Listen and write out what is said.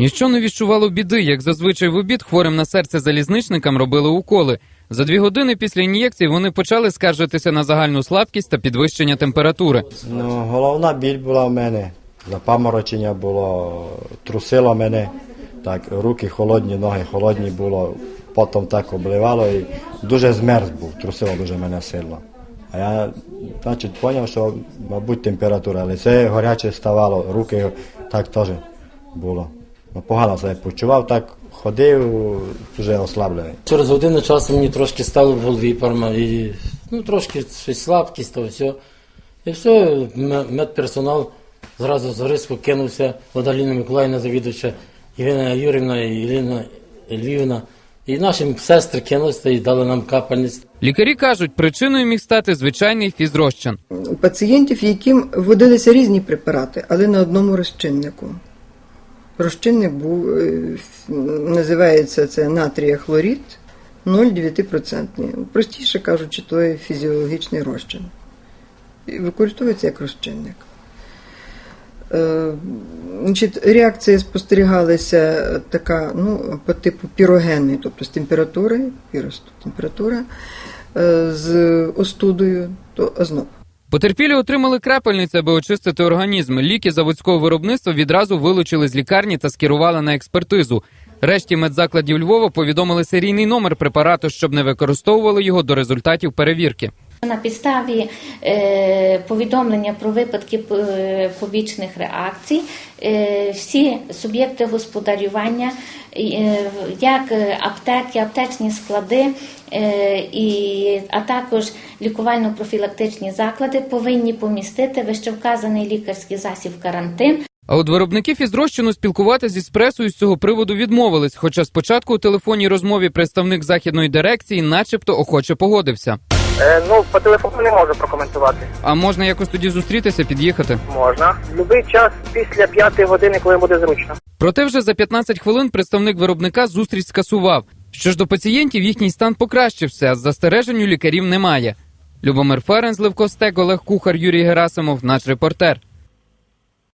Ніщо не віщувало біди, як зазвичай в обід хворим на серце залізничникам робили уколи. За дві години після ін'єкцій вони почали скаржитися на загальну слабкість та підвищення температури. Ну, головна біль була в мене, запаморочення було, трусило мене, так, руки холодні, ноги холодні було, потім так обливало і дуже змерз був, трусило дуже мене сильно. А я, значить, зрозумів, що, мабуть, температура, але це гаряче ставало, руки так теж було. Ну, погано себе почував, так ходив, дуже ослаблений. Через годину часу мені трошки стало в голові парма і ну, трошки щось слабкість, то все. І все, медперсонал зразу з риску кинувся от Аліна Миколаївна завідувача, Ірина Юрівна і Ірина Львівна. І наші сестри кинулися і дали нам капельниць. Лікарі кажуть, причиною міг стати звичайний фізрозчин. у пацієнтів, яким вводилися різні препарати, але на одному розчиннику. Розчинник був, е, називається це натрія хлорид 0,9%. Простіше кажучи, то є фізіологічний розчин. І використовується як розчинник. Е, Значить, реакція спостерігалася така, ну, по типу пірогенної, тобто з температурою, пірос – температура, е, з остудою, то озноб. Потерпілі отримали крапельниці, аби очистити організм. Ліки заводського виробництва відразу вилучили з лікарні та скерували на експертизу. Решті медзакладів Львова повідомили серійний номер препарату, щоб не використовували його до результатів перевірки. На підставі е, повідомлення про випадки е, побічних реакцій е, всі суб'єкти господарювання, як аптеки, аптечні склади, а також лікувально-профілактичні заклади повинні помістити вищевказаний лікарський засіб карантин. А от виробники фізрозчину спілкуватися зі пресою з цього приводу відмовились. Хоча спочатку у телефонній розмові представник західної дирекції, начебто, охоче погодився. Е, ну, по телефону не можу прокоментувати. А можна якось тоді зустрітися, під'їхати? Можна. Любий час після п'ятої години, коли буде зручно. Проте вже за 15 хвилин представник виробника зустріч скасував. Що ж до пацієнтів, їхній стан покращився, а застережень у лікарів немає. Любомир Ференц, Левко Стек, Олег Кухар, Юрій Герасимов, наш репортер.